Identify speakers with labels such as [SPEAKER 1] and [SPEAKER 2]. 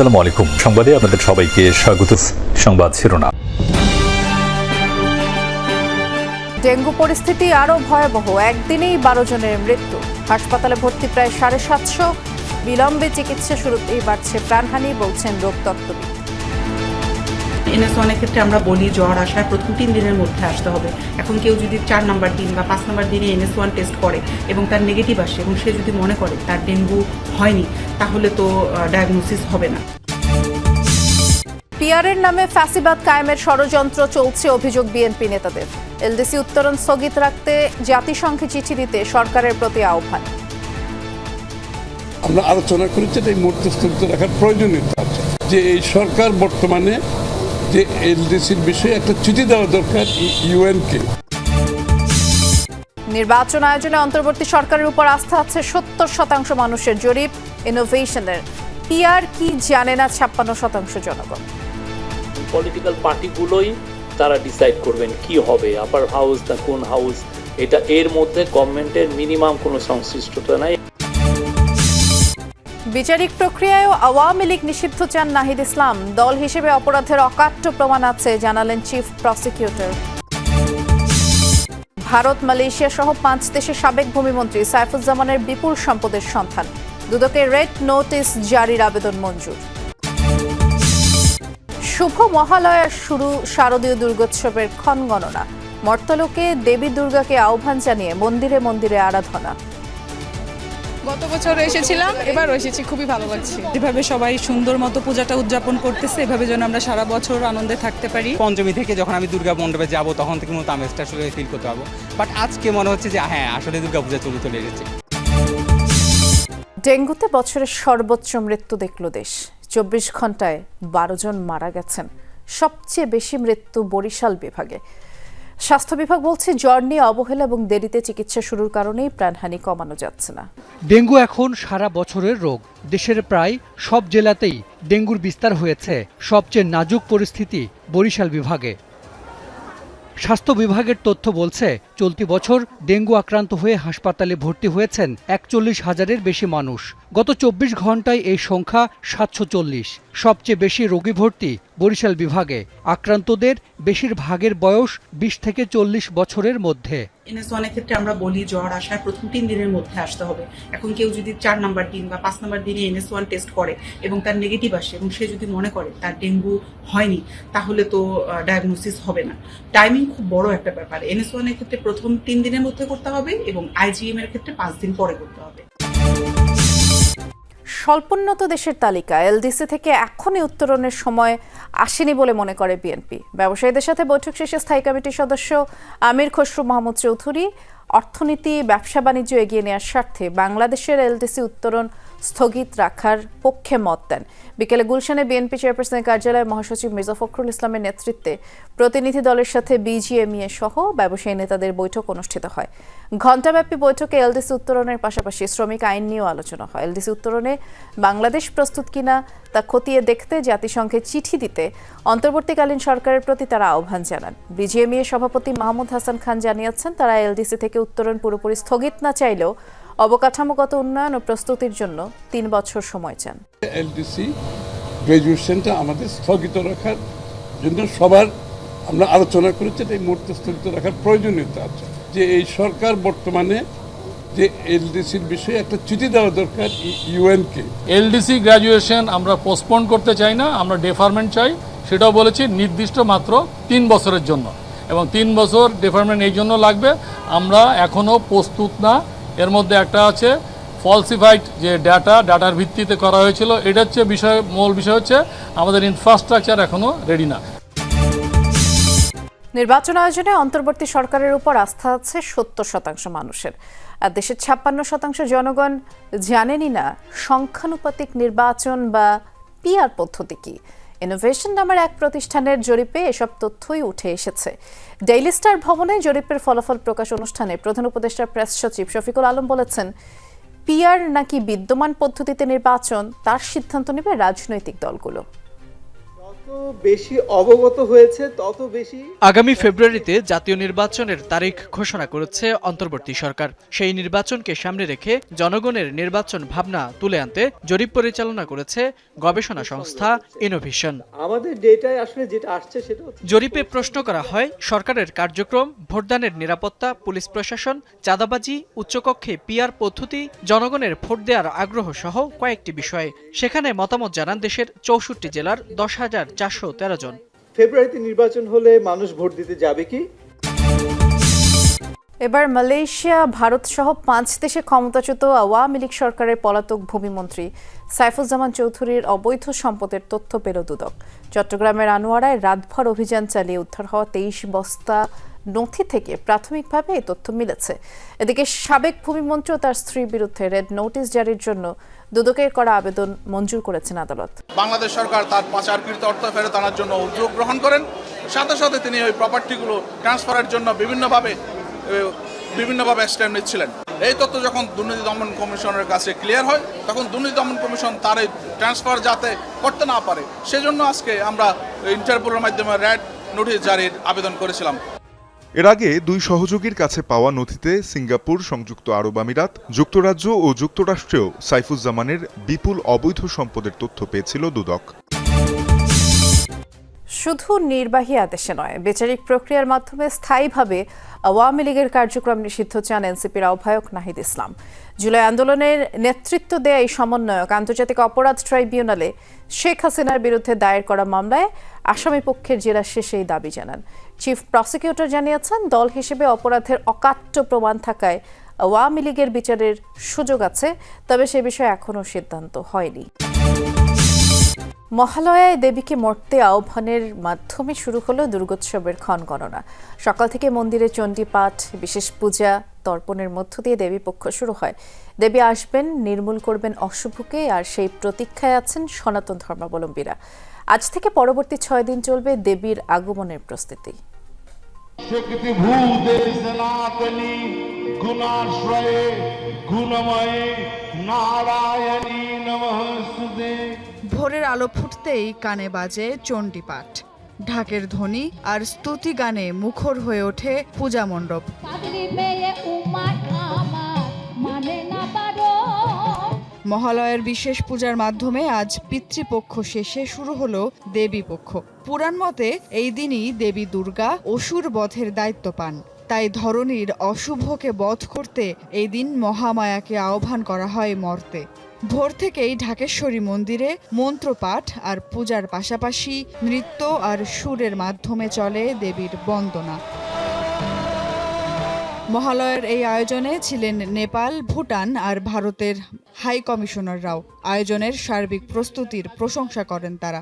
[SPEAKER 1] আসসালামু আলাইকুম। সংবাদে আপনাদের সবাইকে স্বাগত। সংবাদ শিরোনাম।
[SPEAKER 2] ডেঙ্গু পরিস্থিতি আরও ভয়াবহ। একদিনেই বারো জনের মৃত্যু। হাসপাতালে ভর্তি প্রায় সাড়ে সাতশো বিলম্বে চিকিৎসা শুরুতেই বাড়ছে প্রাণহানি বলছেন রোগতত্ত্ববিদ
[SPEAKER 3] এনএস ওয়ানের ক্ষেত্রে আমরা বলি জ্বর আসার প্রথম তিন দিনের মধ্যে আসতে হবে। এখন কেউ যদি চার নাম্বার দিন বা পাঁচ নাম্বার দিনে এনএস ওয়ান টেস্ট করে এবং তার নেগেটিভ আসে এবং সে যদি মনে করে তার ডেঙ্গু হয়নি তাহলে তো ডায়াগনোসিস হবে না।
[SPEAKER 2] পিয়ারের নামে ফ্যাসিবাদ কায়েমের ষড়যন্ত্র চলছে অভিযোগ বিএনপি নেতাদের। এলডিসি উত্তরণ স্থগিত রাখতে জাতিসংঘে চিঠি দিতে সরকারের প্রতি আহ্বান।
[SPEAKER 4] আমরা আলোচনা করেছি এটা এই মুহূর্তে স্থগিত রাখার প্রয়োজনীয়তা আছে। যে এই সরকার বর্তমানে যে এলডিসির বিষয়ে একটা চিঠি দেওয়া দরকার ইউএনকে।
[SPEAKER 2] নির্বাচন আয়োজনে অন্তর্বর্তী সরকারের উপর আস্থা আছে সত্তর শতাংশ মানুষের জরিপ। ইনোভেশনের পিয়ার কি জানে না ছাপ্পান্ন শতাংশ জনগণ।
[SPEAKER 5] পলিটিক্যাল পার্টিগুলোই তারা ডিসাইড করবেন কি হবে আপার হাউস না কোন হাউস এটা এর মধ্যে গভর্নমেন্টের মিনিমাম কোনো সংশ্লিষ্টতা নাই।
[SPEAKER 2] বিচারিক প্রক্রিয়ায়ও আওয়ামী লীগ নিষিদ্ধ চান নাহিদ ইসলাম। দল হিসেবে অপরাধের অকাট্য প্রমাণ আছে জানালেন চিফ প্রসিকিউটর ভারত, মালয়েশিয়া সহ পাঁচ দেশের সাবেক ভূমিমন্ত্রী সাইফুজ্জামানের বিপুল সম্পদের সন্ধান। দুদকের রেড নোটিস জারির আবেদন মঞ্জুর। শুভ মহালয়ার শুরু শারদীয় দুর্গোৎসবের ক্ষণগণনা। মর্তলোকে দেবী দুর্গাকে আহ্বান জানিয়ে মন্দিরে মন্দিরে আরাধনা।
[SPEAKER 6] গত বছর এসেছিলাম এবার এসেছি খুবই ভালো লাগছে।
[SPEAKER 7] যেভাবে সবাই সুন্দর মতো পূজাটা উদযাপন করতেছে এভাবে যেন আমরা সারা বছর আনন্দে থাকতে পারি।
[SPEAKER 8] পঞ্চমী থেকে যখন আমি দুর্গা মণ্ডপে যাব তখন থেকে মতো আমেজটা আসলে ফিল করতে পারব। বাট আজকে মনে হচ্ছে যে হ্যাঁ আসলে দুর্গা পূজা চলে চলে এসেছে।
[SPEAKER 2] ডেঙ্গুতে বছরের সর্বোচ্চ মৃত্যু দেখল দেশ। চব্বিশ ঘন্টায় বারো জন মারা গেছেন। সবচেয়ে বেশি মৃত্যু বরিশাল বিভাগে। স্বাস্থ্য বিভাগ বলছে জ্বর নিয়ে অবহেলা এবং দেরিতে চিকিৎসা শুরুর কারণেই প্রাণহানি কমানো যাচ্ছে না।
[SPEAKER 9] ডেঙ্গু এখন সারা বছরের রোগ। দেশের প্রায় সব জেলাতেই ডেঙ্গুর বিস্তার হয়েছে। সবচেয়ে নাজুক পরিস্থিতি বরিশাল বিভাগে। স্বাস্থ্য বিভাগের তথ্য বলছে চলতি বছর ডেঙ্গু আক্রান্ত হয়ে হাসপাতালে ভর্তি হয়েছেন একচল্লিশ হাজারের বেশি মানুষ। গত চব্বিশ ঘন্টায় এই সংখ্যা সাতশো চল্লিশ। সবচেয়ে বেশি রোগী ভর্তি বরিশাল বিভাগে। আক্রান্তদের বেশিরভাগের বয়স বিশ থেকে চল্লিশ বছরের মধ্যে।
[SPEAKER 3] ওয়ানের ক্ষেত্রে আমরা বলি জ্বর আসার প্রথম তিন দিনের মধ্যে আসতে হবে। এখন কেউ যদি চার নাম্বার দিন বা পাঁচ নাম্বার দিনে এনএস ওয়ান টেস্ট করে এবং তার নেগেটিভ আসে এবং সে যদি মনে করে তার ডেঙ্গু হয়নি, তাহলে তো ডায়াগনোসিস হবে না। টাইমিং খুব বড় একটা ব্যাপার। এনএস ওয়ানের ক্ষেত্রে প্রথম তিন দিনের মধ্যে করতে হবে এবং আইজিএম এর ক্ষেত্রে পাঁচ দিন পরে করতে হবে।
[SPEAKER 2] স্বল্পোন্নত দেশের তালিকা এলডিসি থেকে এখনই উত্তরণের সময় আসেনি বলে মনে করে বিএনপি। ব্যবসায়ীদের সাথে বৈঠক শেষে স্থায়ী কমিটির সদস্য আমির খসরু মাহমুদ চৌধুরী অর্থনীতি, ব্যবসা বাণিজ্য এগিয়ে নেওয়ার স্বার্থে বাংলাদেশের এলডিসি উত্তরণ স্থগিত রাখার পক্ষে মত দেন। বিকেলে গুলশানে বিএনপি চেয়ারপারসনের কার্যালয়ে মহাসচিব মির্জা ফখরুল ইসলামের নেতৃত্বে প্রতিনিধি দলের সাথে বিজিএমইএ সহ ব্যবসায়ী নেতাদের বৈঠক অনুষ্ঠিত হয়। ঘণ্টাব্যাপী বৈঠকে এলডিসি উত্তরণের পাশাপাশি শ্রমিক আইন নিয়েও আলোচনা হয়। এলডিসি উত্তরণে বাংলাদেশ প্রস্তুত কিনা তা খতিয়ে দেখতে জাতিসংঘে চিঠি দিতে অন্তর্বর্তীকালীন সরকারের প্রতি তারা আহ্বান জানান। বিজিএমইএ সভাপতি মাহমুদ হাসান খান জানিয়েছেন, তারা এলডিসি থেকে উত্তরণ পুরোপুরি স্থগিত না চাইলেও অবকাঠামোগত উন্নয়ন ও প্রস্তুতির জন্য তিন বছর সময় চান।
[SPEAKER 4] এলডিসি গ্রাজুয়েশনটা আমাদের স্থগিত রাখার জন্য সবার আমরা আলোচনা করেছি এই মুহূর্তে স্থগিত রাখার প্রয়োজনীয়তা আছে। যে এই সরকার বর্তমানে যে এলডিসির বিষয়ে একটা চিঠি দেওয়া দরকার ইউএনকে।
[SPEAKER 10] এলডিসি গ্র্যাজুয়েশন আমরা পোস্টপোন করতে চাই না আমরা ডেফারমেন্ট চাই। সেটাও বলেছি নির্দিষ্ট মাত্র তিন বছরের জন্য। এবং তিন বছর ডেফারমেন্ট এই জন্য লাগবে। আমরা এখনও প্রস্তুত না এর মধ্যে একটা আছে ফলসিফাইড যে ডাটা ডাটার ভিত্তিতে করা হয়েছিল। এটা হচ্ছে বিষয়, মূল বিষয় হচ্ছে আমাদের ইনফ্রাস্ট্রাকচার এখনও রেডি না।
[SPEAKER 2] নির্বাচন আয়োজনে অন্তর্বর্তী সরকারের উপর আস্থা আছে সত্তর শতাংশ মানুষের। আর দেশের ছাপ্পান্ন শতাংশ জনগণ জানেনই না সংখ্যানুপাতিক নির্বাচন বা পিআর পদ্ধতি কি। ইনোভেশন নামের এক প্রতিষ্ঠানের জরিপে এসব তথ্যই উঠে এসেছে। ডেইলি স্টার ভবনে জরিপের ফলাফল প্রকাশ অনুষ্ঠানে প্রধান উপদেষ্টা প্রেস সচিব শফিকুল আলম বলেছেন, পিআর নাকি বিদ্যমান পদ্ধতিতে নির্বাচন, তার সিদ্ধান্ত নেবে রাজনৈতিক দলগুলো।
[SPEAKER 11] বেশি অবগত হয়েছে তত বেশি
[SPEAKER 9] আগামী ফেব্রুয়ারিতে জাতীয় নির্বাচনের তারিখ ঘোষণা করেছে অন্তর্বর্তী সরকার। সেই নির্বাচনকে সামনে রেখে জনগণের নির্বাচন ভাবনা তুলে আনতে জরিপ পরিচালনা করেছে গবেষণা সংস্থা ইনোভেশন
[SPEAKER 11] আমাদের ডেটায় আসলে যেটা আসছে সেটা
[SPEAKER 9] জরিপে প্রশ্ন করা হয় সরকারের কার্যক্রম ভোটদানের নিরাপত্তা পুলিশ প্রশাসন চাঁদাবাজি উচ্চকক্ষে পিআর পদ্ধতি জনগণের ভোট দেওয়ার আগ্রহ সহ কয়েকটি বিষয়ে। সেখানে মতামত জানান দেশের চৌষট্টি জেলার দশ হাজার চারশো তেরো জন।
[SPEAKER 11] ফেব্রুয়ারিতে নির্বাচন হলে মানুষ ভোট দিতে যাবে কি?
[SPEAKER 2] এবার মালয়েশিয়া ভারত সহ পাঁচ দেশে ক্ষমতাচ্যুত আওয়ামী লীগ সরকারের পলাতক ভূমিমন্ত্রী সাইফুজ্জামান চৌধুরীর অবৈধ সম্পদের তথ্য পেল দুদক। চট্টগ্রামের আনোয়ারায় রাতভর অভিযান চালিয়ে উদ্ধার হওয়া তেইশ বস্তা নথি থেকে প্রাথমিকভাবে এই তথ্য মিলেছে। এদিকে সাবেক ভূমিমন্ত্রী ও তার স্ত্রীর বিরুদ্ধে রেড নোটিশ জারির জন্য দুদকের করা আবেদন মঞ্জুর করেছেন আদালত।
[SPEAKER 12] বাংলাদেশ সরকার তার পাচারকৃত অর্থ ফেরত আনার জন্য উদ্যোগ গ্রহণ করেন। সাথে সাথে তিনি ওই প্রপার্টিগুলো ট্রান্সফারের জন্য বিভিন্নভাবে বিভিন্নভাবে স্ট্যাম্প নিচ্ছিলেন। এই তথ্য যখন দুর্নীতি দমন কমিশনের কাছে ক্লিয়ার হয়, তখন দুর্নীতি দমন কমিশন তার এই ট্রান্সফার যাতে করতে না পারে, সেজন্য আজকে আমরা ইন্টারপোলের মাধ্যমে র্যাড নোটিশ জারির আবেদন করেছিলাম।
[SPEAKER 13] এর আগে দুই সহযোগীর কাছে পাওয়া নথিতে সিঙ্গাপুর, সংযুক্ত আরব আমিরাত, যুক্তরাজ্য ও যুক্তরাষ্ট্রেও সাইফুজ্জামানের বিপুল অবৈধ সম্পদের তথ্য পেয়েছিল দুদক।
[SPEAKER 2] শুধু নির্বাহী আদেশে নয়, বিচারিক প্রক্রিয়ার মাধ্যমে স্থায়ীভাবে আওয়ামী লীগের কার্যক্রম নিষিদ্ধ চান এনসিপির আহ্বায়ক নাহিদ ইসলাম। জুলাই আন্দোলনের নেতৃত্ব দেয়া এই সমন্বয়ক আন্তর্জাতিক অপরাধ ট্রাইব্যুনালে শেখ হাসিনার বিরুদ্ধে দায়ের করা মামলায় আসামি পক্ষের জেরা শেষে এই দাবি জানান। চিফ প্রসিকিউটর জানিয়েছেন, দল হিসেবে অপরাধের অকাট্য প্রমাণ থাকায় আওয়ামী লীগের বিচারের সুযোগ আছে, তবে সে বিষয়ে এখনও সিদ্ধান্ত হয়নি। মহালয়ায় দেবীকে মর্তে আহ্বানের মাধ্যমে শুরু হলো দুর্গোৎসবের ক্ষণ গণনা সকাল থেকে মন্দিরে চণ্ডী পাঠ বিশেষ পূজা, তর্পণের মধ্য দিয়ে দেবী পক্ষ শুরু হয়। দেবী আসবেন, নির্মূল করবেন অশুভকে, আর সেই প্রতীক্ষায় আছেন সনাতন ধর্মাবলম্বীরা। আজ থেকে পরবর্তী ছয় দিন চলবে দেবীর আগমনের প্রস্তুতি।
[SPEAKER 12] শক্তি ভূতে সনাতনী গুণাশ্রয়ে গুণময়ে নারায়ণী নমস্তুতে
[SPEAKER 6] ভোরের আলো ফুটতেই কানে বাজে চণ্ডীপাঠ। ঢাকের ধ্বনি আর স্তুতি গানে মুখর হয়ে ওঠে পূজা মণ্ডপ। মহালয়ের বিশেষ পূজার মাধ্যমে আজ পিতৃপক্ষ শেষে শুরু হল দেবী পক্ষ। পুরাণ মতে এই দিনই দেবী দুর্গা অসুর বধের দায়িত্ব পান। তাই ধরনীর অশুভকে বধ করতে এই দিন মহামায়াকে আহ্বান করা হয় মর্তে। ভোর থেকেই ঢাকেশ্বরী মন্দিরে মন্ত্রপাঠ আর পূজার পাশাপাশি নৃত্য আর সুরের মাধ্যমে চলে দেবীর বন্দনা। মহালয়ের এই আয়োজনে ছিলেন নেপাল, ভুটান আর ভারতের হাই কমিশনাররাও। আয়োজনের সার্বিক প্রস্তুতির প্রশংসা করেন তারা।